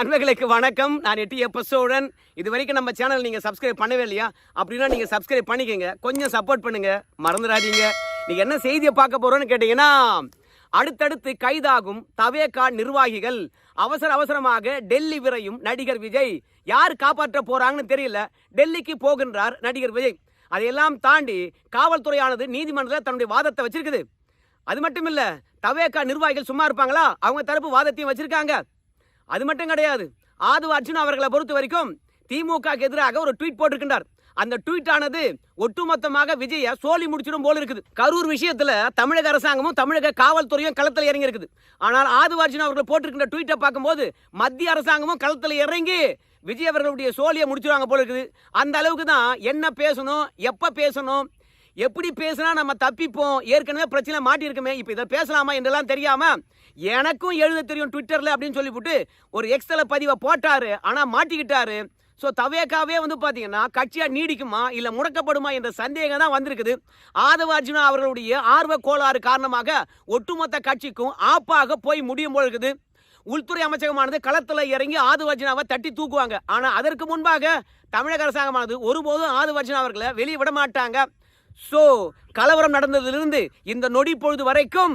நண்பர்களுக்கு வணக்கம். நான் எட்டி எப்ப சோழன் இது வரைக்கும் நம்ம சேனல் நீங்கள் சப்ஸ்கிரைப் பண்ணவே இல்லையா? அப்படின்னா நீங்கள் சப்ஸ்கிரைப் பண்ணிக்கங்க. கொஞ்சம் சப்போர்ட் பண்ணுங்க. மறந்துடாதீங்க. நீங்கள் என்ன செய்தியை பார்க்க போகிறோன்னு கேட்டீங்கன்னா அடுத்தடுத்து கைதாகும் தவேகா நிர்வாகிகள். அவசர அவசரமாக டெல்லி விரையும் நடிகர் விஜய். யார் காப்பாற்ற போகிறாங்கன்னு தெரியல. டெல்லிக்கு போகின்றார் நடிகர் விஜய். அதையெல்லாம் தாண்டி காவல்துறையானது நீதிமன்றத்தில் தன்னுடைய வாதத்தை வச்சிருக்குது. அது மட்டும் இல்லை தவேகா நிர்வாகிகள் சும்மா இருப்பாங்களா? அவங்க தரப்பு வாதத்தையும் வச்சிருக்காங்க. அது மட்டும் கிடையாது. ஆது அர்ஜுன் அவர்களை பொறுத்த வரைக்கும் திமுக எதிராக ஒரு ட்வீட் போட்டிருக்கின்றார். அந்த ட்வீட் ஆனது ஒட்டுமொத்தமாக விஜய சோலி முடிச்சிடும் போல இருக்குது. கரூர் விஷயத்துல தமிழக அரசாங்கமும் தமிழக காவல்துறையும் களத்தில் இறங்கி இருக்குது ஆனால் ஆது அர்ஜுன் அவர்கள் போட்டிருக்கின்ற ட்வீட்டை பார்க்கும்போது மத்திய அரசாங்கமும் களத்தில் இறங்கி விஜய் அவர்களுடைய சோழியை முடிச்சிருவாங்க போல இருக்குது. அந்த அளவுக்கு தான் என்ன பேசணும் எப்ப பேசணும் எப்படி பேசினா நம்ம தப்பிப்போம்? ஏற்கனவே பிரச்சனை மாட்டியிருக்குமே இப்போ இதை பேசலாமா என்றெல்லாம் தெரியாம எனக்கும் எழுத தெரியும் ட்விட்டரில் அப்படின்னு சொல்லிவிட்டு ஒரு எக்ஸ்தல பதிவை போட்டாரு ஆனால் மாட்டிக்கிட்டாரு. ஸோ தவேக்காவே வந்து பார்த்தீங்கன்னா கட்சியாக நீடிக்குமா இல்லை முடக்கப்படுமா என்ற சந்தேகம் தான் வந்திருக்குது. ஆதவ அர்ஜுனா அவர்களுடைய ஆர்வ கோளாறு காரணமாக ஒட்டுமொத்த கட்சிக்கும் ஆப்பாக போய் முடியும் போல் இருக்குது. உள்துறை அமைச்சகமானது களத்தில் இறங்கி ஆது அர்ஜுனாவை தட்டி தூக்குவாங்க. ஆனால் அதற்கு முன்பாக தமிழக அரசாங்கமானது ஒருபோதும் ஆது அர்ஜுனா அவர்களை வெளியே விட மாட்டாங்க. ஸோ கலவரம் நடந்ததிலிருந்து இந்த நொடி பொழுது வரைக்கும்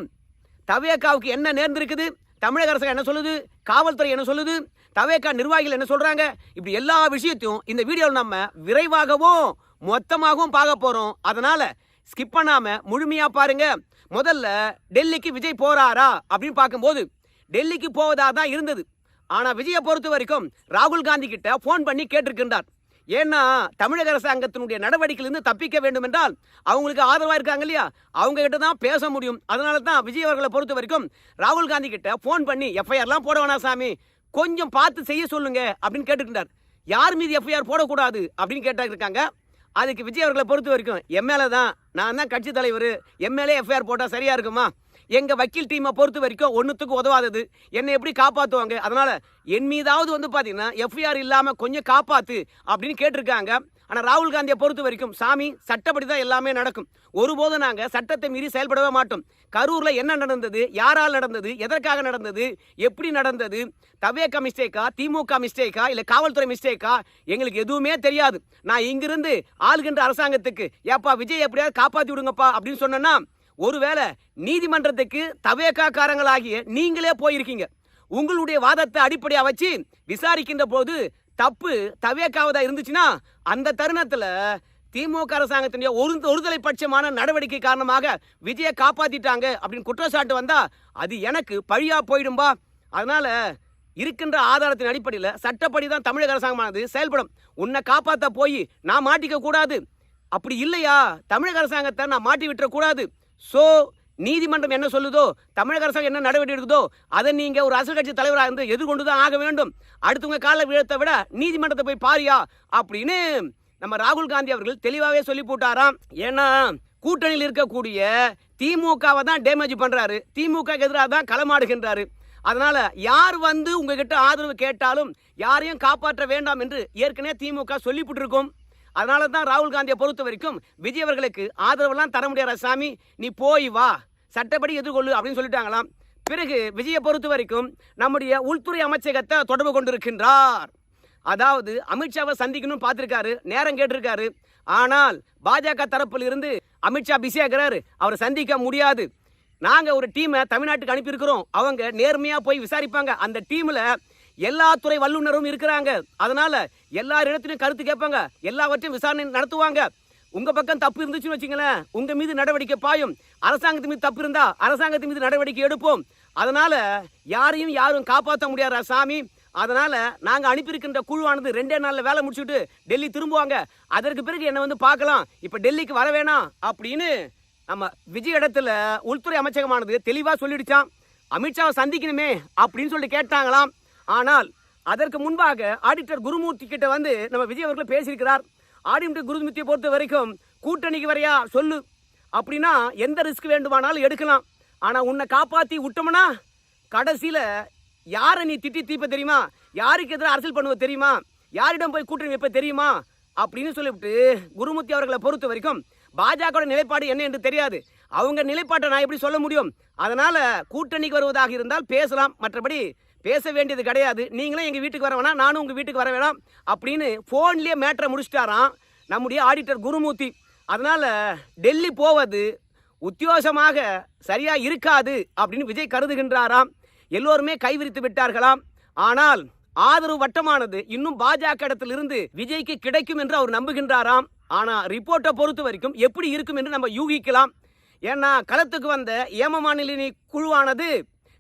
தவேக்காவுக்கு என்ன நேர்ந்திருக்குது? தமிழக அரசு என்ன சொல்லுது? காவல்துறை என்ன சொல்லுது? தவேக்கா நிர்வாகிகள் என்ன சொல்கிறாங்க இப்படி எல்லா விஷயத்தையும் இந்த வீடியோவில் நம்ம விரைவாகவும் மொத்தமாகவும் பார்க்க போகிறோம் அதனால் ஸ்கிப் பண்ணாம முழுமையாக பாருங்க. முதல்ல டெல்லிக்கு விஜய் போகிறாரா அப்படின்னு பார்க்கும்போது டெல்லிக்கு போவதா தான் இருந்தது. ஆனால் விஜயை பொறுத்த வரைக்கும் ராகுல் காந்தி கிட்ட ஃபோன் பண்ணி கேட்டிருக்கின்றார். ஏன்னா தமிழக அரசாங்கத்தினுடைய நடவடிக்கையிலிருந்து தப்பிக்க வேண்டும் என்றால் அவங்களுக்கு ஆதரவாக இருக்காங்க இல்லையா? அவங்க கிட்ட தான் பேச முடியும். அதனால தான் விஜய் அவர்களை பொறுத்த வரைக்கும் ராகுல் காந்தி கிட்ட ஃபோன் பண்ணி எஃப்ஐஆர்லாம் போட வேணாம் சாமி. கொஞ்சம் பார்த்து செய்ய சொல்லுங்க அப்படின்னு கேட்டுக்கிட்டார். யார் மீது எஃப்ஐஆர் போடக்கூடாது அப்படின்னு கேட்டாங்க இருக்காங்க. அதுக்கு விஜய் அவர்களை பொறுத்த வரைக்கும் எம்எல்ஏ தான். நான் தான் கட்சி தலைவர். எம்எல்ஏ எஃப்ஐஆர் போட்டால் சரியா இருக்குமா? எங்கள் வக்கீல் டீமை பொறுத்த வரைக்கும் ஒன்றுத்துக்கு உதவாதது. என்னை எப்படி காப்பாற்றுவாங்க அதனால் என் மீதாவது வந்து பார்த்தீங்கன்னா எஃப்ஐஆர் இல்லாமல் கொஞ்சம் காப்பாற்று அப்படின்னு கேட்டிருக்காங்க. ஆனால் ராகுல் காந்தியை பொறுத்த வரைக்கும் சாமி சட்டப்படி தான் எல்லாமே நடக்கும். ஒருபோதும் நாங்கள் சட்டத்தை மீறி செயல்படவே மாட்டோம். கரூரில் என்ன நடந்தது? யாரால் நடந்தது? எதற்காக நடந்தது? எப்படி நடந்தது? தவேக்கா மிஸ்டேக்கா? திமுக மிஸ்டேக்கா? இல்லை காவல்துறை மிஸ்டேக்கா? எங்களுக்கு எதுவுமே தெரியாது. நான் இங்கிருந்து ஆளுகின்ற அரசாங்கத்துக்கு ஏப்பா விஜய் எப்படியாவது காப்பாற்றி விடுங்கப்பா அப்படின்னு சொன்னேன்னா ஒருவேளை நீதிமன்றத்துக்கு தவேக்காக்காரங்களாகிய நீங்களே போயிருக்கீங்க. உங்களுடைய வாதத்தை அடிப்படையாக வச்சு விசாரிக்கின்ற போது தப்பு தவேக்காவதா இருந்துச்சுன்னா அந்த தருணத்தில் திமுக அரசாங்கத்தினுடைய ஒரு ஒருதலை பட்சமான நடவடிக்கை காரணமாக விஜயை காப்பாத்திட்டாங்க அப்படின்னு குற்றச்சாட்டு வந்தா அது எனக்கு பழியா போயிடும்பா. அதனால இருக்கின்ற ஆதாரத்தின் அடிப்படையில் சட்டப்படி தான் தமிழக அரசாங்கமானது செயல்படும். உன்னை காப்பாற்ற போய் நான் மாட்டிக்க கூடாது. அப்படி இல்லையா? தமிழக அரசாங்கத்தை நான் மாட்டி விட்டுறக்கூடாது ஸோ நீதிமன்றம் என்ன சொல்லுதோ தமிழக அரசாங்கம் என்ன நடவடிக்கை எடுக்குதோ அதை நீங்கள் ஒரு அரசியல் கட்சி தலைவராக இருந்து எதிர்கொண்டு தான் ஆக வேண்டும். அடுத்தவங்க காலை விழத்தை விட நீதிமன்றத்தை போய் பாரியா அப்படின்னு நம்ம ராகுல் காந்தி அவர்கள் தெளிவாகவே சொல்லி போட்டாராம். ஏன்னா கூட்டணியில் இருக்கக்கூடிய திமுகவை தான் டேமேஜ் பண்ணுறாரு திமுக எதிராக தான் களமாடுகின்றாரு. அதனால் யார் வந்து உங்ககிட்ட ஆதரவு கேட்டாலும் யாரையும் காப்பாற்ற வேண்டாம் என்று ஏற்கனவே திமுக சொல்லிவிட்டுருக்கோம் அதனால தான் ராகுல் காந்தியை பொறுத்த வரைக்கும் விஜய் அவர்களுக்கு ஆதரவெல்லாம் தர முடியாத சாமி நீ போய் வா. சட்டப்படி எதிர்கொள்ளு அப்படின்னு சொல்லிட்டாங்களாம். பிறகு விஜயை பொறுத்த வரைக்கும் நம்முடைய உள்துறை அமைச்சகத்தை தொடர்பு கொண்டிருக்கின்றார். அதாவது அமித்ஷாவை சந்திக்கணும்னு பார்த்துருக்காரு. நேரம் கேட்டிருக்காரு. ஆனால் பாஜக தரப்பில் இருந்து அமித்ஷா பிஸியாக இருக்கிறாரு அவரை சந்திக்க முடியாது. நாங்கள் ஒரு டீமை தமிழ்நாட்டுக்கு அனுப்பியிருக்கிறோம். அவங்க நேர்மையாக போய் விசாரிப்பாங்க. அந்த டீமில் எல்லா துறை வல்லுநரும் இருக்கிறாங்க. அதனால எல்லா இடத்திலும் கருத்து கேட்பாங்க. எல்லாவற்றையும் விசாரணை நடத்துவாங்க. உங்க பக்கம் தப்பு இருந்துச்சுன்னு வச்சுங்களேன் உங்க மீது நடவடிக்கை பாயும். அரசாங்கத்து மீது தப்பு இருந்தா அரசாங்கத்து மீது நடவடிக்கை எடுப்போம். அதனால யாரையும் யாரும் காப்பாற்ற முடியாத சாமி? அதனால நாங்க அனுப்பியிருக்கின்ற குழுவானது ரெண்டே நாள்ல வேலை முடிச்சுட்டு டெல்லி திரும்புவாங்க. அதற்கு பிறகு என்ன வந்து பார்க்கலாம். இப்ப டெல்லிக்கு வர வேணாம் அப்படின்னு நம்ம விஜய் இடத்துல உள்துறை அமைச்சகமானது தெளிவா சொல்லிடுச்சான் அமித்ஷாவை சந்திக்கணுமே அப்படின்னு சொல்லிட்டு கேட்டாங்களாம். ஆனால் அதற்கு முன்பாக ஆடிட்டர் குருமூர்த்தி கிட்ட வந்து நம்ம விஜய் அவர்கள் பேசியிருக்கிறார். ஆடிட்டர் குருமூர்த்தியை பொறுத்த வரைக்கும் கூட்டணிக்கு வரையா சொல்லு. அப்படின்னா எந்த ரிஸ்க் வேண்டுமானாலும் எடுக்கலாம். ஆனால் உன்னை காப்பாற்றி விட்டோம்னா கடைசியில் யாரை நீ திட்டி தீப்ப தெரியுமா? யாருக்கு எதிராக அரசியல் பண்ணுவ தெரியுமா? யாரிடம் போய் கூட்டணி வைப்ப தெரியுமா? அப்படின்னு சொல்லிவிட்டு குருமூர்த்தி அவர்களை பொறுத்த வரைக்கும் பாஜகவோட நிலைப்பாடு என்ன என்று தெரியாது. அவங்க நிலைப்பாட்டை நான் எப்படி சொல்ல முடியும்? அதனால் கூட்டணிக்கு வருவதாக இருந்தால் பேசலாம். மற்றபடி பேச வேண்டியது கிடையாது. நீங்களும் எங்கள் வீட்டுக்கு வர வேணாம் நானும் உங்கள் வீட்டுக்கு வர வேணாம் அப்படின்னு ஃபோன்லேயே மேட்டரை முடிச்சிட்டாராம் நம்முடைய ஆடிட்டர் குருமூர்த்தி. அதனால் டெல்லி போவது உத்தியோகமாக சரியாக இருக்காது அப்படின்னு விஜய் கருதுகின்றாராம். எல்லோருமே கைவிரித்து விட்டார்களாம். ஆனால் ஆதரவு வட்டமானது இன்னும் பாஜக இடத்திலிருந்து விஜய்க்கு கிடைக்கும் என்று அவர் நம்புகின்றாராம். ஆனால் ரிப்போர்ட்டை பொறுத்த வரைக்கும் எப்படி இருக்கும் என்று நம்ம யூகிக்கலாம். ஏன்னா களத்துக்கு வந்த ஏமமாநிலினி குழுவானது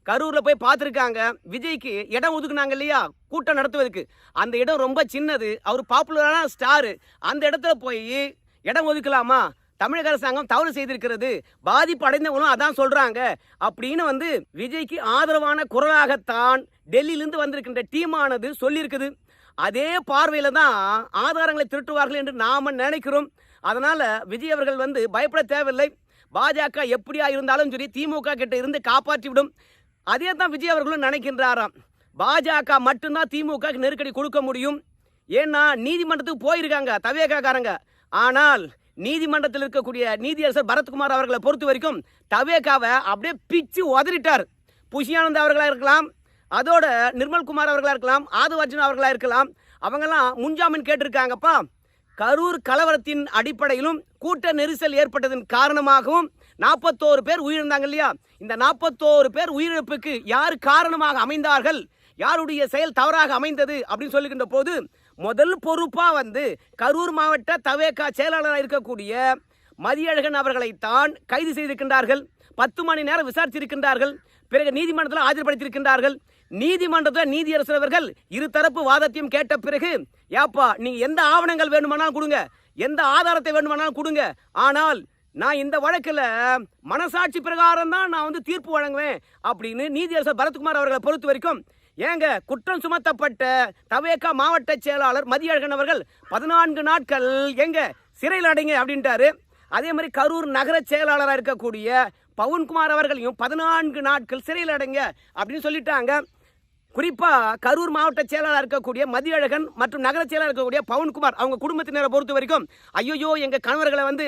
கரூரில் போய் பார்த்துருக்காங்க. விஜய்க்கு இடம் ஒதுக்குனாங்க இல்லையா? கூட்டம் நடத்துவதற்கு. அந்த இடம் ரொம்ப சின்னது. அவர் பாப்புலரான ஸ்டாரு அந்த இடத்துல போய் இடம் ஒதுக்கலாமா? தமிழக அரசாங்கம் தவறு செய்திருக்கிறது. பாதிப்பு அடைந்தவங்களும் அதான் சொல்றாங்க. அப்படின்னு வந்து விஜய்க்கு ஆதரவான குரலாகத்தான் டெல்லியிலிருந்து வந்திருக்கின்ற டீமானது சொல்லியிருக்குது. அதே பார்வையில் தான் ஆதாரங்களை திருட்டுவார்கள் என்று நாம நினைக்கிறோம். அதனால் விஜய் அவர்கள் வந்து பயப்பட தேவையில்லை. பாஜக எப்படியா இருந்தாலும் சரி திமுக கிட்ட இருந்து காப்பாற்றிவிடும். அதே தான் விஜய் அவர்களும் நினைக்கின்றாராம். பாஜக மட்டும்தான் திமுக நெருக்கடி கொடுக்க முடியும். ஏன்னா நீதிமன்றத்துக்கு போயிருக்காங்க தவேகாக்காரங்க. ஆனால் நீதிமன்றத்தில் இருக்கக்கூடிய நீதியரசர் பரத்குமார் அவர்களை பொறுத்த வரைக்கும் தவேகாவை அப்படியே பிச்சு உதறிட்டார். புஷியானந்த் அவர்களாக இருக்கலாம் அதோட நிர்மல்குமார் அவர்களாக இருக்கலாம் ஆதுவார்ஜுன் அவர்களாக இருக்கலாம் அவங்கெல்லாம் முன்ஜாமீன் கேட்டிருக்காங்கப்பா. கரூர் கலவரத்தின் அடிப்படையிலும் கூட்ட நெரிசல் ஏற்பட்டதன் காரணமாகவும் நாற்பத்தோரு பேர் உயிரிழந்தாங்க இல்லையா? இந்த நாற்பத்தோரு பேர் உயிரிழப்புக்கு யார் காரணமாக அமைந்தார்கள்? யாருடைய செயல் தவறாக அமைந்தது அப்படின்னு சொல்லுகின்ற போது முதல் பொறுப்பாக வந்து கரூர் மாவட்ட தவேகா செயலாளராக இருக்கக்கூடிய மதியழகன் அவர்களைத்தான் கைது செய்திருக்கின்றார்கள். பத்து மணி நேரம் விசாரித்திருக்கின்றார்கள். பிறகு நீதிமன்றத்தில் ஆஜர்படுத்தியிருக்கின்றார்கள். நீதிமன்றத்தில் நீதியரசர் அவர்கள் இருதரப்பு வாதத்தையும் கேட்ட பிறகு ஏப்பா நீங்கள் எந்த ஆவணங்கள் வேண்டுமானாலும் கொடுங்க. எந்த ஆதாரத்தை வேண்டுமானாலும் கொடுங்க. ஆனால் நான் இந்த வழக்கில் மனசாட்சி பிரகாரம் தான் நான் வந்து தீர்ப்பு வழங்குவேன் அப்படின்னு நீதியரசர் பரத்குமார் அவர்களை பொறுத்த வரைக்கும் ஏங்க குற்றம் சுமத்தப்பட்ட தவேகா மாவட்ட செயலாளர் மதியழகன் அவர்கள் பதினான்கு நாட்கள் எங்க சிறையில் அடைங்க அப்படின்ட்டாரு. அதே மாதிரி கரூர் நகர செயலாளராக இருக்கக்கூடிய பவன்குமார் அவர்களையும் பதினான்கு நாட்கள் சிறையில் அடைங்க அப்படின்னு சொல்லிட்டாங்க. குறிப்பா கரூர் மாவட்ட செயலாளர் இருக்கக்கூடிய மதியழகன் மற்றும் நகர செயலாளர் இருக்கக்கூடிய பவன்குமார் அவங்க குடும்பத்தினரை பொறுத்த வரைக்கும் ஐயோயோ எங்க கணவர்களை வந்து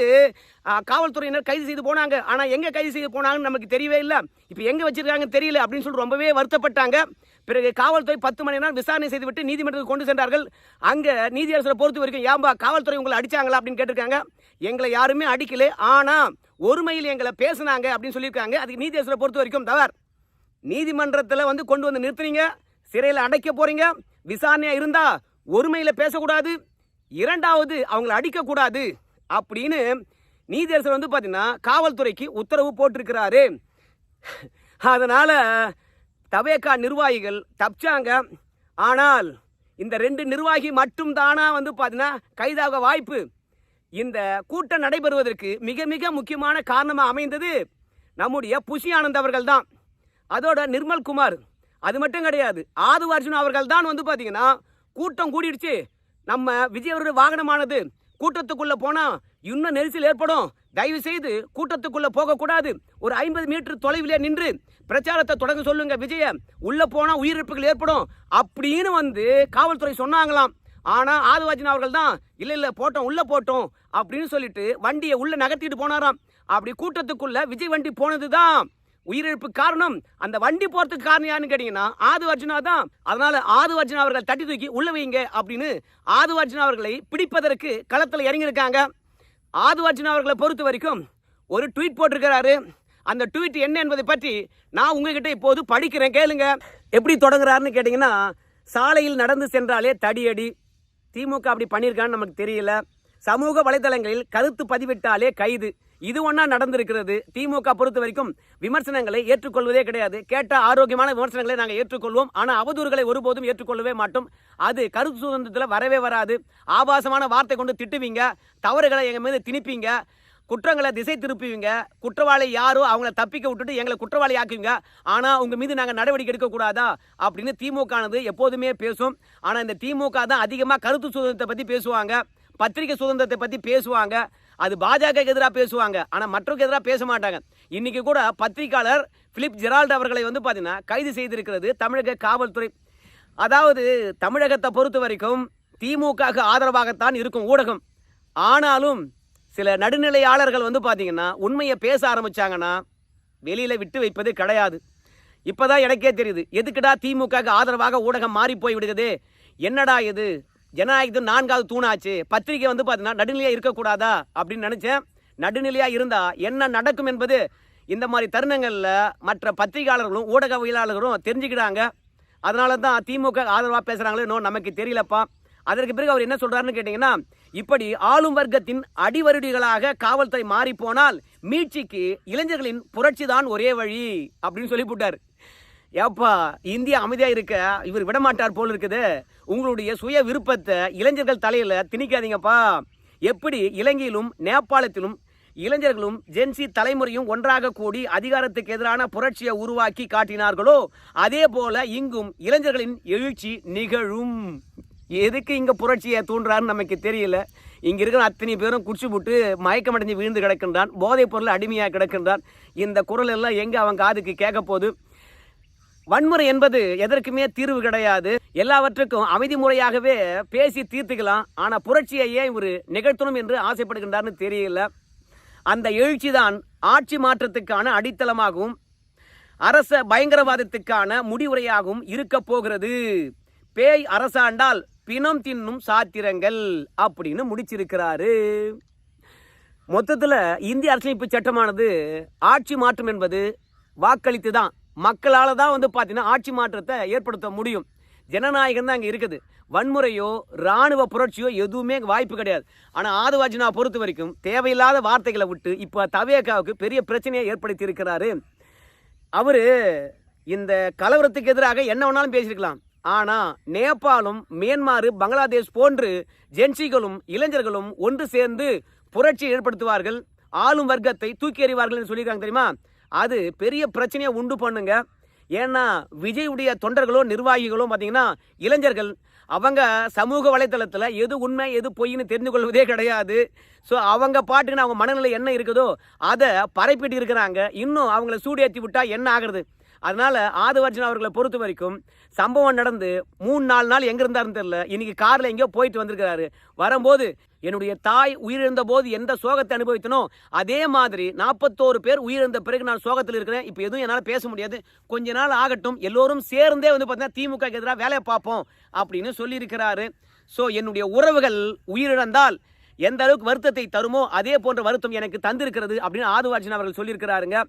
காவல்துறையினர் கைது செய்து போனாங்க. ஆனா எங்க கைது செய்து போனாங்கன்னு நமக்கு தெரியவே இல்லை. இப்போ எங்க வச்சிருக்காங்கன்னு தெரியல அப்படின்னு சொல்லி ரொம்பவே வருத்தப்பட்டாங்க. பிறகு காவல்துறை பத்து மணி நேரம் விசாரணை செய்துவிட்டு நீதிமன்றத்துக்கு கொண்டு சென்றார்கள். அங்க நீதியரசரை பொறுத்த வரைக்கும் ஏன்பா காவல்துறை உங்களை அடிச்சாங்களா அப்படின்னு கேட்டிருக்காங்க. எங்களை யாருமே அடிக்கல. ஆனா ஒருமையில் எங்களை பேசுனாங்க அப்படின்னு சொல்லியிருக்காங்க. அதுக்கு நீதியரசரை பொறுத்த வரைக்கும் தவறு நீதிமன்றத்தில் வந்து கொண்டு வந்து நிறுத்துறீங்க சிறையில் அடைக்க போறீங்க விசாரணையாக இருந்தா ஒருமையில் பேசக்கூடாது இரண்டாவது அவங்கள அடிக்கக்கூடாது அப்படின்னு நீதியரசர் வந்து பார்த்தீங்கன்னா காவல்துறைக்கு உத்தரவு போட்டிருக்கிறாரு. அதனால் தவேகா நிர்வாகிகள் தப்பிச்சாங்க. ஆனால் இந்த ரெண்டு நிர்வாகி மட்டும் தானா வந்து பார்த்தீங்கன்னா கைதாக வாய்ப்பு. இந்த கூட்டம் நடைபெறுவதற்கு மிக மிக முக்கியமான காரணமாக அமைந்தது நம்முடைய புஷி ஆனந்த் அவர்கள் தான் அதோட நிர்மல் குமார். அது மட்டும் கிடையாது. ஆது அர்ஜுன் அவர்கள் தான் வந்து பார்த்தீங்கன்னா கூட்டம் கூடிடுச்சு. நம்ம விஜய் அவருடைய வாகனமானது கூட்டத்துக்குள்ளே போனால் இன்னும் நெரிசல் ஏற்படும். தயவு செய்து கூட்டத்துக்குள்ளே போகக்கூடாது. ஒரு ஐம்பது மீட்டர் தொலைவிலே நின்று பிரச்சாரத்தை தொடங்க சொல்லுங்க விஜய. உள்ளே போனால் உயிரிழப்புகள் ஏற்படும் அப்படின்னு வந்து காவல்துறை சொன்னாங்களாம். ஆனால் ஆதிவாஜன் அவர்கள் தான் இல்லை இல்லை போட்டோம் உள்ளே போட்டோம் அப்படின்னு சொல்லிட்டு வண்டியை உள்ளே நகர்த்திட்டு போனாராம். அப்படி கூட்டத்துக்குள்ளே விஜய் வண்டி போனது தான் உயிரிழப்பு காரணம் அந்த வண்டி போறதுக்கு காரணம் யாருன்னு கேட்டீங்கன்னா ஆது அர்ஜுனா தான். அதனால ஆது அர்ஜுனா அவர்கள் தட்டி தூக்கி உள்ள வைங்க அப்படின்னு ஆது அர்ஜுனா அவர்களை பிடிப்பதற்கு களத்தில் இறங்கியிருக்காங்க. ஆது அர்ஜுனா அவர்களை பொறுத்த வரைக்கும் ஒரு ட்வீட் போட்டிருக்கிறாரு. அந்த ட்வீட் என்ன என்பதை பற்றி நான் உங்ககிட்ட இப்போது படிக்கிறேன். கேளுங்க. எப்படி தொடங்குறாருன்னு கேட்டிங்கன்னா சாலையில் நடந்து சென்றாலே தடியடி. திமுக அப்படி பண்ணியிருக்கான்னு நமக்கு தெரியல. சமூக வலைதளங்களில் கருத்து பதிவிட்டாலே கைது. இது ஒன்றா நடந்திருக்கிறது. திமுக பொறுத்த வரைக்கும் விமர்சனங்களை ஏற்றுக்கொள்வதே கிடையாது. கேட்ட ஆரோக்கியமான விமர்சனங்களை நாங்கள் ஏற்றுக்கொள்வோம். ஆனால் அவதூறுகளை ஒருபோதும் ஏற்றுக்கொள்ளவே மாட்டோம். அது கருத்து சுதந்திரத்தில் வரவே வராது. ஆபாசமான வார்த்தை கொண்டு திட்டுவீங்க. தவறுகளை எங்கள் மீது திணிப்பீங்க. குற்றங்களை திசை திருப்புவீங்க. குற்றவாளி யாரோ அவங்கள தப்பிக்க விட்டுட்டு எங்களை குற்றவாளி ஆக்குவீங்க. ஆனால் உங்கள் மீது நாங்கள் நடவடிக்கை எடுக்கக்கூடாதா அப்படின்னு திமுகனது எப்போதுமே பேசும். ஆனால் இந்த திமுக தான் அதிகமாக கருத்து சுதந்திரத்தை பற்றி பேசுவாங்க. பத்திரிகை சுதந்திரத்தை பற்றி பேசுவாங்க. அது பாஜக எதிராக பேசுவாங்க. ஆனால் மற்றவருக்கு எதிராக பேச மாட்டாங்க. இன்னைக்கு கூட பத்திரிகையாளர் பிலிப் ஜெரால்ட் அவர்களை வந்து பார்த்தீங்கன்னா கைது செய்திருக்கிறது தமிழக காவல்துறை. அதாவது தமிழகத்தை பொறுத்த வரைக்கும் திமுகவுக்கு ஆதரவாகத்தான் இருக்கும் ஊடகம். ஆனாலும் சில நடுநிலையாளர்கள் வந்து பார்த்தீங்கன்னா உண்மையை பேச ஆரம்பித்தாங்கன்னா வெளியில் விட்டு வைப்பது கிடையாது. இப்பதான் எனக்கே தெரியுது. எதுக்குடா திமுகவுக்கு ஆதரவாக ஊடகம் மாறி போய் விடுகிறது? என்னடா இது? ஜனநாயகத்தின் நான்காவது தூணாச்சு. பத்திரிகை வந்து பார்த்தீங்கன்னா நடுநிலையாக இருக்கக்கூடாதா? அப்படின்னு நினைச்சேன். நடுநிலையாக இருந்தால் என்ன நடக்கும் என்பது இந்த மாதிரி தருணங்களில் மற்ற பத்திரிகையாளர்களும் ஊடகவியலாளர்களும் தெரிஞ்சுக்கிறாங்க அதனால தான் திமுக ஆதரவாக பேசுகிறாங்களோ இன்னும் நமக்கு தெரியலப்பா. அதற்கு பிறகு அவர் என்ன சொல்கிறாருன்னு கேட்டிங்கன்னா இப்படி ஆளும் வர்க்கத்தின் அடிவருடிகளாக காவல்துறை மாறிப்போனால் மீட்சிக்கு இளைஞர்களின் புரட்சி தான் ஒரே வழி அப்படின்னு சொல்லி போட்டார். ஏப்பா இந்தியா அமைதியாக இருக்க இவர் விடமாட்டார் போல் இருக்குது. உங்களுடைய சுய விருப்பத்தை இளைஞர்கள் தலையில் திணிக்காதீங்கப்பா. எப்படி இலங்கையிலும் நேபாளத்திலும் இளைஞர்களும் ஜென்சி தலைமுறையும் ஒன்றாக கூடி அதிகாரத்துக்கு எதிரான புரட்சியை உருவாக்கி காட்டினார்களோ அதே போல இங்கும் இளைஞர்களின் எழுச்சி நிகழும். எதுக்கு இங்கே புரட்சியை தூண்டுறாருன்னு நமக்கு தெரியல. இங்கே இருக்கிற அத்தனை பேரும் குடிச்சு போட்டு மயக்கமடைஞ்சு விழுந்து கிடக்கின்றான் போதைப் பொருள் அடிமையாக கிடக்கின்றான். இந்த குரல் எல்லாம் எங்கே அவன் காதுக்கு கேட்க போகுது? வன்முறை என்பது எதற்குமே தீர்வு கிடையாது. எல்லாவற்றுக்கும் அமைதி முறையாகவே பேசி தீர்த்துக்கலாம். ஆனா புரட்சியை ஏன் இவர் நிகழ்த்தணும் என்று ஆசைப்படுகின்றார்னு தெரியல. அந்த எழுச்சி தான் ஆட்சி மாற்றத்துக்கான அடித்தளமாகவும் அரச பயங்கரவாதத்துக்கான முடிவுரையாகவும் இருக்க போகிறது. பேய் அரசாண்டால் பிணம் தின்னும் சாத்திரங்கள் அப்படின்னு முடிச்சிருக்கிறாரு. மொத்தத்தில் இந்திய அரசியலமைப்பு சட்டமானது ஆட்சி மாற்றம் என்பது வாக்களித்து தான் மக்களால் தான் வந்து பார்த்தீங்கன்னா ஆட்சி மாற்றத்தை ஏற்படுத்த முடியும். ஜனநாயகம் தான் அங்கே இருக்குது. வன்முறையோ இராணுவ புரட்சியோ எதுவுமே வாய்ப்பு கிடையாது. ஆனால் ஆதுவாஜினா பொறுத்த வரைக்கும் தேவையில்லாத வார்த்தைகளை விட்டு இப்போ தவேகாவுக்கு பெரிய பிரச்சனையை ஏற்படுத்தி இருக்கிறாரு அவர் இந்த கலவரத்துக்கு எதிராக என்ன வேணாலும் பேசியிருக்கலாம். ஆனால் நேபாளம் மியான்மார் பங்களாதேஷ் போன்று ஜென்சிகளும் இளைஞர்களும் ஒன்று சேர்ந்து புரட்சி ஏற்படுத்துவார்கள். ஆளும் வர்க்கத்தை தூக்கி எறிவார்கள் என்று சொல்லியிருக்காங்க தெரியுமா? அது பெரிய பிரச்சனையை உண்டு பண்ணுங்க. ஏன்னா விஜயுடைய தொண்டர்களோ நிர்வாகிகளோ பார்த்தீங்கன்னா இளைஞர்கள் அவங்க சமூக வலைத்தளத்தில் எது உண்மை எது பொய்ன்னு தெரிந்து கொள்வதே கிடையாது. ஸோ அவங்க பாட்டுக்குன்னு அவங்க மனநிலை என்ன இருக்குதோ அதை பரப்பிட்டு இருக்கிறாங்க. இன்னும் அவங்கள சூடு ஏற்றி விட்டால் என்ன ஆகிறது? அதனால ஆதவர்ஜன் அவர்களை பொறுத்த வரைக்கும் சம்பவம் நடந்து மூணு நாலு நாள் எங்க இருந்தாருன்னு தெரியல. இன்னைக்கு கார்ல எங்கேயோ போயிட்டு வந்திருக்கிறாரு. வரும்போது என்னுடைய தாய் உயிரிழந்த போது எந்த சோகத்தை அனுபவித்தனோ அதே மாதிரி நாற்பத்தோரு பேர் உயிரிழந்த பிறகு நான் சோகத்தில் இருக்கிறேன். இப்போ எதுவும் என்னால் பேச முடியாது. கொஞ்ச நாள் ஆகட்டும். எல்லோரும் சேர்ந்தே வந்து பார்த்தீங்கன்னா திமுக எதிராக வேலையை பார்ப்போம் அப்படின்னு சொல்லியிருக்கிறாரு. ஸோ என்னுடைய உறவுகள் உயிரிழந்தால் எந்த அளவுக்கு வருத்தத்தை தருமோ அதே போன்ற வருத்தம் எனக்கு தந்திருக்கிறது அப்படின்னு ஆதுவார்ஜன் அவர்கள் சொல்லியிருக்கிறாருங்க.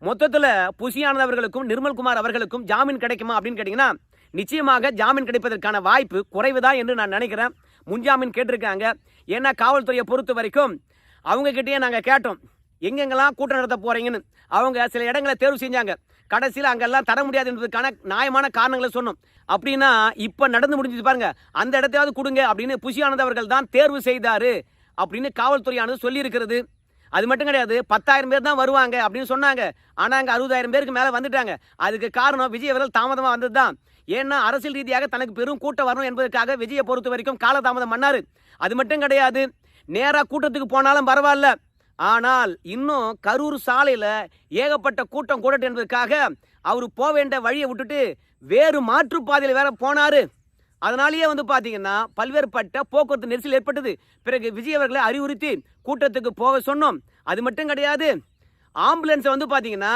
மொத்தத்தில் புசியானது அவர்களுக்கும் நிர்மல்குமார் அவர்களுக்கும் ஜாமீன் கிடைக்குமா அப்படின்னு கேட்டிங்கன்னா நிச்சயமாக ஜாமீன் கிடைப்பதற்கான வாய்ப்பு குறைவுதான் என்று நான் நினைக்கிறேன். முன்ஜாமீன் கேட்டிருக்காங்க. ஏன்னா காவல்துறையை பொறுத்த வரைக்கும் அவங்கக்கிட்டேயே நாங்கள் கேட்டோம். எங்கெங்கெல்லாம் கூட்டம் நடத்த போகிறீங்கன்னு அவங்க சில இடங்களை தேர்வு செஞ்சாங்க. கடைசியில் அங்கெல்லாம் தர முடியாது என்பதற்கான நியாயமான காரணங்களை சொன்னோம். அப்படின்னா இப்போ நடந்து முடிஞ்சது பாருங்க. அந்த இடத்தையாவது கொடுங்க அப்படின்னு புஷியானது அவர்கள் தான் தேர்வு செய்தார் அப்படின்னு காவல்துறையானது சொல்லியிருக்கிறது. அது மட்டும் கிடையாது பத்தாயிரம் பேர் தான் வருவாங்க அப்படின்னு சொன்னாங்க. ஆனால் அங்கே அறுபதாயிரம் பேருக்கு மேலே வந்துட்டாங்க. அதுக்கு காரணம் விஜய் அவர்கள் தாமதமாக வந்தது தான் ஏன்னா அரசியல் ரீதியாக தனக்கு பெரும் கூட்டம் வரணும் என்பதற்காக விஜயை பொறுத்த வரைக்கும் காலதாமதம் பண்ணாரு. அது மட்டும் கிடையாது நேராக கூட்டத்துக்கு போனாலும் பரவாயில்ல. ஆனால் இன்னும் கரூர் சாலையில் ஏகப்பட்ட கூட்டம் கூடட்டு என்பதற்காக அவர் போக வேண்டிய வழியை விட்டுட்டு வேறு மாற்றுப்பாதையில் வேற போனாரு. அதனாலேயே வந்து பார்த்தீங்கன்னா பல்வேறுபட்ட போக்குவரத்து நெரிசல் ஏற்பட்டது. பிறகு விஜய் அவர்களை அறிவுறுத்தி கூட்டத்துக்கு போக சொன்னோம். அது மட்டும் கிடையாது. ஆம்புலன்ஸை வந்து பார்த்தீங்கன்னா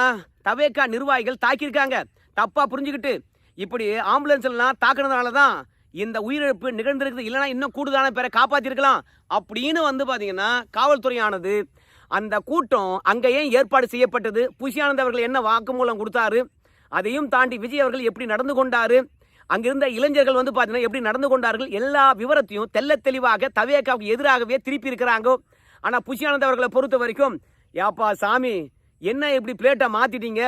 தவேக்கா நிர்வாகிகள் தாக்கியிருக்காங்க. தப்பாக புரிஞ்சுக்கிட்டு. இப்படி ஆம்புலன்ஸ் எல்லாம் தாக்குனதுனால தான் இந்த உயிரிழப்பு நிகழ்ந்திருக்குது. இல்லைன்னா இன்னும் கூடுதலான பேரை காப்பாற்றிருக்கலாம் அப்படின்னு வந்து பார்த்தீங்கன்னா காவல்துறையானது அந்த கூட்டம் அங்கே ஏன் ஏற்பாடு செய்யப்பட்டது. புஷியானந்த் அவர்கள் என்ன வாக்குமூலம் கொடுத்தாரு அதையும் தாண்டி விஜய் அவர்கள் எப்படி நடந்து கொண்டாரு அங்கிருந்த இளைஞர்கள் வந்து பார்த்தீங்கன்னா எப்படி நடந்து கொண்டார்கள் எல்லா விவரத்தையும் தெல்ல தெளிவாக தவேக்காவுக்கு எதிராகவே திருப்பி இருக்கிறாங்க ஆனால் புஷியானந்த் அவர்களை பொறுத்த வரைக்கும் ஏப்பா சாமி என்ன இப்படி பிளேட்டை மாற்றிட்டீங்க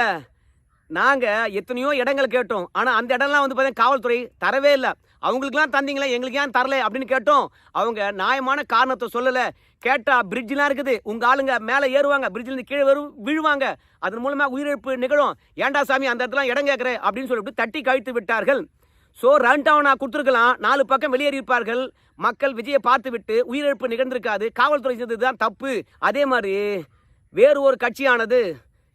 நாங்கள் எத்தனையோ இடங்கள் கேட்டோம். ஆனால் அந்த இடம்லாம் வந்து பார்த்தீங்கன்னா காவல்துறை தரவே இல்லை. அவங்களுக்குலாம் தந்தீங்களே எங்களுக்கு ஏன் தரல? அப்படின்னு கேட்டோம். அவங்க நியாயமான காரணத்தை சொல்லலை. கேட்டால் பிரிட்ஜ்லாம் இருக்குது. உங்கள் ஆளுங்க மேலே ஏறுவாங்க. பிரிட்ஜ்லேருந்து கீழே வரும் விழுவாங்க. அதன் மூலமாக உயிரிழப்பு நிகழும். ஏண்டா சாமி அந்த இடத்துல இடம் கேட்குறேன் அப்படின்னு சொல்லிட்டு தட்டி கழித்து விட்டார்கள். ஸோ ரன் டவுனாக கொடுத்துருக்கலாம். நாலு பக்கம் வெளியேறியிருப்பார்கள். மக்கள் விஜயை பார்த்துவிட்டு உயிரிழப்பு நிகழ்ந்திருக்காது. காவல்துறை செய்தது தான் தப்பு. அதே மாதிரி வேறு ஒரு கட்சியானது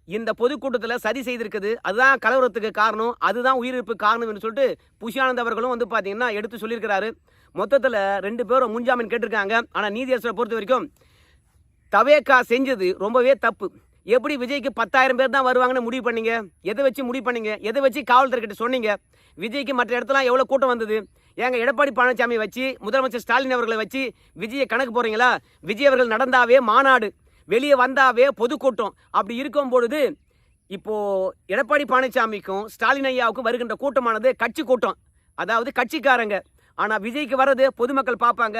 இந்த பொதுக்கூட்டத்தில் சதி செய்திருக்குது. அதுதான் கலவரத்துக்கு காரணம். அதுதான் உயிரிழப்பு காரணம்னு சொல்லிட்டு புஷியானந்த் அவர்களும் வந்து பார்த்தீங்கன்னா எடுத்து சொல்லியிருக்கிறாரு. மொத்தத்தில் ரெண்டு பேரும் முன்ஜாமீன் கேட்டிருக்காங்க. ஆனால் நீதியரசரை பொறுத்த வரைக்கும் தவேக்கா செஞ்சது ரொம்பவே தப்பு. எப்படி விஜய்க்கு பத்தாயிரம் பேர் தான் வருவாங்கன்னு முடிவு பண்ணீங்க? எதை வச்சு முடிவு பண்ணீங்க? எதை வச்சு காவல்துறைக்கிட்ட சொன்னீங்க? விஜய்க்கு மற்ற இடத்துலாம் எவ்வளோ கூட்டம் வந்தது? ஏங்க எடப்பாடி பழனிசாமி வச்சு முதலமைச்சர் ஸ்டாலின் அவர்களை வச்சு விஜயை கணக்கு போகிறீங்களா விஜய் அவர்கள் நடந்தாவே மாநாடு வெளியே வந்தாவே பொதுக்கூட்டம். அப்படி இருக்கும் பொழுது இப்போது எடப்பாடி பழனிசாமிக்கும் ஸ்டாலின் ஐயாவுக்கும் வருகின்ற கூட்டமானது கட்சி கூட்டம். அதாவது கட்சிக்காரங்க. ஆனால் விஜய்க்கு வர்றது பொதுமக்கள் பார்ப்பாங்க.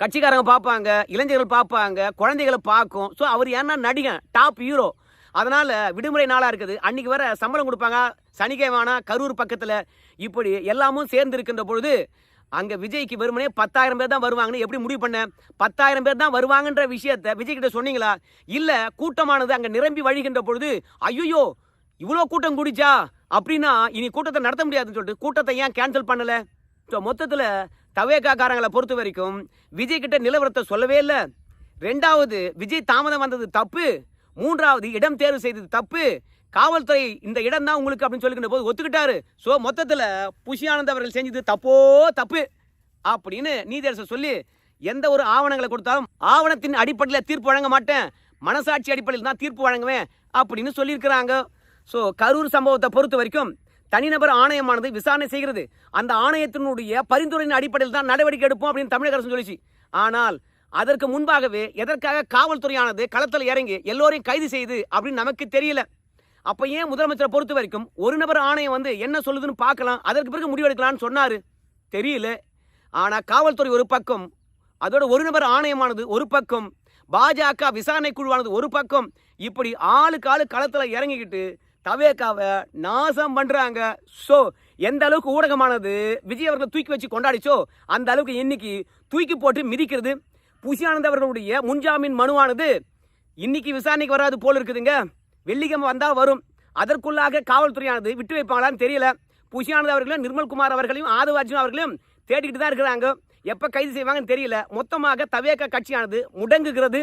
கட்சிக்காரங்க பார்ப்பாங்க இளைஞர்கள் பார்ப்பாங்க குழந்தைகளை பார்க்கும். ஸோ அவர் ஏன்னா நடிகன் டாப் ஹீரோ அதனால் விடுமுறை நாளாக இருக்குது. அன்னைக்கு வர சம்பளம் கொடுப்பாங்க. சனிக்கிழமைனா கரூர் பக்கத்தில். இப்படி எல்லாமும் சேர்ந்து இருக்கின்ற பொழுது அங்கே விஜய்க்கு வெறுமனே பத்தாயிரம் பேர் தான் வருவாங்கன்னு எப்படி முடிவு பண்ண? பத்தாயிரம் பேர் தான் வருவாங்கன்ற விஷயத்த விஜய் கிட்ட சொன்னீங்களா? இல்லை கூட்டமானது அங்கே நிரம்பி வழிகின்ற பொழுது ஐயோ இவ்வளோ கூட்டம் கூடிச்சா? அப்படின்னா இனி கூட்டத்தை நடத்த முடியாதுன்னு சொல்லிட்டு கூட்டத்தை ஏன் கேன்சல் பண்ணலை? ஸோ மொத்தத்தில் தவேகாக்காரங்களை பொறுத்த வரைக்கும் விஜய் கிட்ட நிலவரத்தை சொல்லவே இல்லை. ரெண்டாவது விஜய் தாமதம் வந்தது தப்பு. மூன்றாவது இடம் தேர்வு செய்தது தப்பு. காவல்துறை இந்த இடம் தான் உங்களுக்கு அப்படின்னு சொல்லிக்கின்ற போது ஒத்துக்கிட்டாரு. ஸோ மொத்தத்தில் புஷியானந்த் அவர்கள் செஞ்சது தப்போ தப்பு? அப்படின்னு நீதியரசர் சொல்லி எந்த ஒரு ஆவணங்களை கொடுத்தாலும் ஆவணத்தின் அடிப்படையில் தீர்ப்பு வழங்க மாட்டேன். மனசாட்சி அடிப்படையில் தான் தீர்ப்பு வழங்குவேன் அப்படின்னு சொல்லியிருக்கிறாங்க. ஸோ கரூர் சம்பவத்தை பொறுத்த வரைக்கும் தனிநபர் ஆணையமானது விசாரணை செய்கிறது. அந்த ஆணையத்தினுடைய பரிந்துரையின் அடிப்படையில் தான் நடவடிக்கை எடுப்போம் அப்படின்னு தமிழக அரசு சொல்லிச்சு. ஆனால் அதற்கு முன்பாகவே எதற்காக காவல்துறையானது களத்தில் இறங்கி எல்லோரையும் கைது செய்து அப்படின்னு நமக்கு தெரியல. அப்போ ஏன் முதலமைச்சரை பொறுத்த வரைக்கும் ஒரு நபர் ஆணையம் வந்து என்ன சொல்லுதுன்னு பார்க்கலாம் அதற்கு பிறகு முடிவெடுக்கலாம்னு சொன்னார். தெரியல. ஆனால் காவல்துறை ஒரு பக்கம் அதோட ஒரு நபர் ஆணையமானது ஒரு பக்கம் பாஜக விசாரணை குழுவானது ஒரு பக்கம் இப்படி ஆளுக்கு ஆளு களத்தில் இறங்கிக்கிட்டு தவேக்காவை நாசம் பண்ணுறாங்க ஸோ எந்த அளவுக்கு ஊடகமானது விஜய் அவர்களை தூக்கி வச்சு கொண்டாடிச்சோ அந்த அளவுக்கு இன்னைக்கு தூக்கி போட்டு மிதிக்கிறது. புஷியானந்த் அவர்களுடைய முன்ஜாமீன் மனுவானது இன்னைக்கு விசாரணைக்கு வராது போல் இருக்குதுங்க. வெள்ளிக்கிழமை வந்தால் வரும். அதற்குள்ளாக காவல்துறையானது விட்டு வைப்பாங்களான்னு தெரியல. புஷியானந்த் அவர்களையும் நிர்மல்குமார் அவர்களையும் ஆதவார்ஜுன் அவர்களையும் தேடிக்கிட்டு தான் இருக்கிறாங்க. எப்போ கைது செய்வாங்கன்னு தெரியல. மொத்தமாக தவேக கட்சியானது முடங்குகிறது.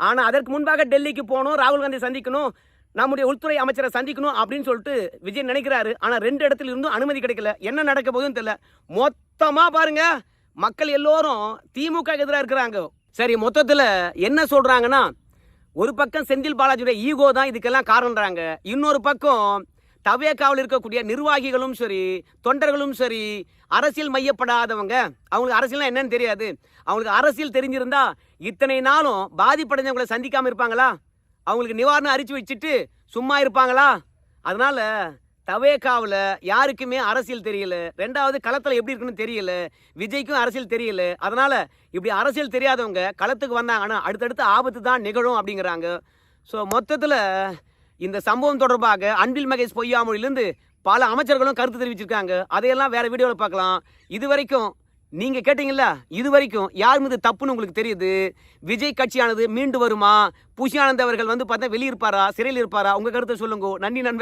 ஆனால் அதற்கு முன்பாக டெல்லிக்கு போகணும் ராகுல் காந்தி சந்திக்கணும் நம்முடைய உள்துறை அமைச்சரை சந்திக்கணும் அப்படின்னு சொல்லிட்டு விஜய் நினைக்கிறாரு. ஆனால் ரெண்டு இடத்துல இருந்தும் அனுமதி கிடைக்கல. என்ன நடக்க போகுதுன்னு தெரியல. மொத்தமாக பாருங்க மக்கள் எல்லோரும் திமுக எதிராக இருக்கிறாங்க. சரி மொத்தத்தில் என்ன சொல்கிறாங்கன்னா ஒரு பக்கம் செந்தில் பாலாஜியுடைய ஈகோ தான் இதுக்கெல்லாம் காரணன்றாங்க இன்னொரு பக்கம் தவேக்காவில் இருக்கக்கூடிய நிர்வாகிகளும் சரி தொண்டர்களும் சரி அரசியல் மையப்படாதவங்க. அவங்களுக்கு அரசியல்லாம் என்னன்னு தெரியாது. அவங்களுக்கு அரசியல் தெரிஞ்சிருந்தா இத்தனை நாளும் பாதிப்படைஞ்சவங்களை சந்திக்காமல் இருப்பாங்களா? அவங்களுக்கு நிவாரணம் அரிச்சு வச்சுட்டு சும்மா இருப்பாங்களா? அதனால தவேக்காவில் யாருக்குமே அரசியல் தெரியல. ரெண்டாவது களத்தில் எப்படி இருக்குன்னு தெரியல. விஜய்க்கும் அரசியல் தெரியல. அதனால் இப்படி அரசியல் தெரியாதவங்க களத்துக்கு வந்தாங்கன்னா அடுத்தடுத்து ஆபத்து தான் நிகழும் அப்படிங்கிறாங்க. ஸோ மொத்தத்தில் இந்த சம்பவம் தொடர்பாக அன்பில் மகேஷ் பொய்யாமொழியிலேருந்து பல அமைச்சர்களும் கருத்து தெரிவிச்சிருக்காங்க. அதையெல்லாம் வேறு வீடியோவில் பார்க்கலாம். இது வரைக்கும் நீங்க கேட்டீங்கல்ல இது வரைக்கும் யார் மீது தப்புன்னு உங்களுக்கு தெரியுது? விஜய் கட்சியானது மீண்டு வருமா? புஷியானந்த் அவர்கள் வந்து பார்த்தா வெளியிருப்பாரா? சிறையில் இருப்பாரா? உங்க கருத்தை சொல்லுங்க. நன்றி நன்மை